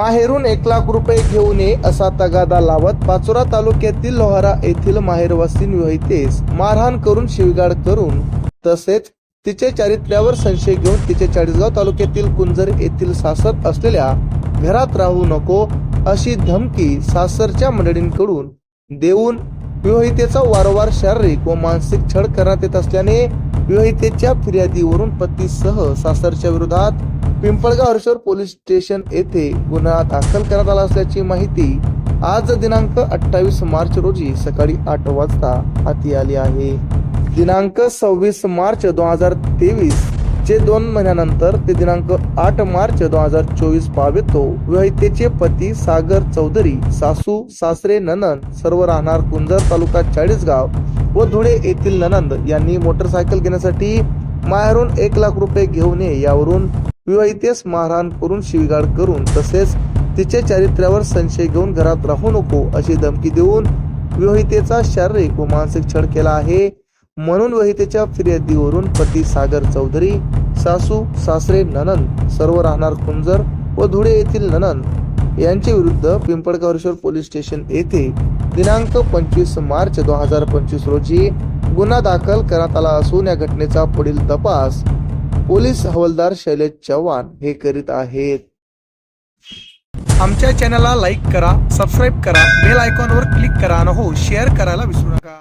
माहेरून एक लाख रुपये घेऊन ये असा तगादा लावत पाचोरा तालुक्यातील लोहारा येथील माहेरवासीन विवाहितेस मारहाण करून शिवगाड करून तसेच तिचे चारित्र्यावर संशय घेऊन तिचे चाळीसगाव तालुक्यातील कुंजर येथील सासर असलेल्या घरात राहू नको अशी धमकी सासरच्या मंडळींकडून देऊन विवाहितेचा वारंवार शारीरिक व मानसिक छळ करण्यात येत असल्याने विवाहितेच्या फिर्यादीवरून पतीसह सासरच्या विरोधात पिंपळगाव हर्षवर पोलीस स्टेशन येथे गुन्हा दाखल करण्यात आला असल्याची माहिती आज दिनांक अठ्ठावीस मार्च रोजी सकाळी आठ वाजता हाती आली आहे. दिनांक सव्वीस मार्च दोन हजार तेवीस चे दोन महिन्यानंतर ते दिनांक आठ मार्च दोन हजार चोवीस पावेतो. विवाहितेचे पती सागर चौधरी सासू सासरे ननंद सर्व राहणार कुंजर तालुका चाळीसगाव व धुळे येथील ननंद यांनी मोटरसायकल घेण्यासाठी माहेरून एक लाख रुपये घेऊन ये यावरून विवाहितेस मारहाण करून शिवीगाळ करून तसेच तिच्या चारित्र्यावर संशय घेऊन घरात राहू नको अशी धमकी देऊन विवाहितेचा शारीरिक व मानसिक छळ केला आहे. म्हणून विवाहितेच्या फिर्यादीवरून पती सागर चौधरी सासू सासरे ननन सर्व राहणार कुंजर व धुळे येथील ननन यांच्या विरुद्ध पिंपळगावरेश्वर पोलीस स्टेशन येथे दिनांक पंचवीस मार्च दोन हजार पंचवीस रोजी गुन्हा दाखल करण्यात आला असून या घटनेचा पुढील तपास पोलीस हवालदार शैलेश चव्हाण हे करीत आहेत. आमच्या चॅनलला लाईक करा सबस्क्राईब करा बेल आयकॉनवर क्लिक करा आणि हो शेअर करायला विसरू नका.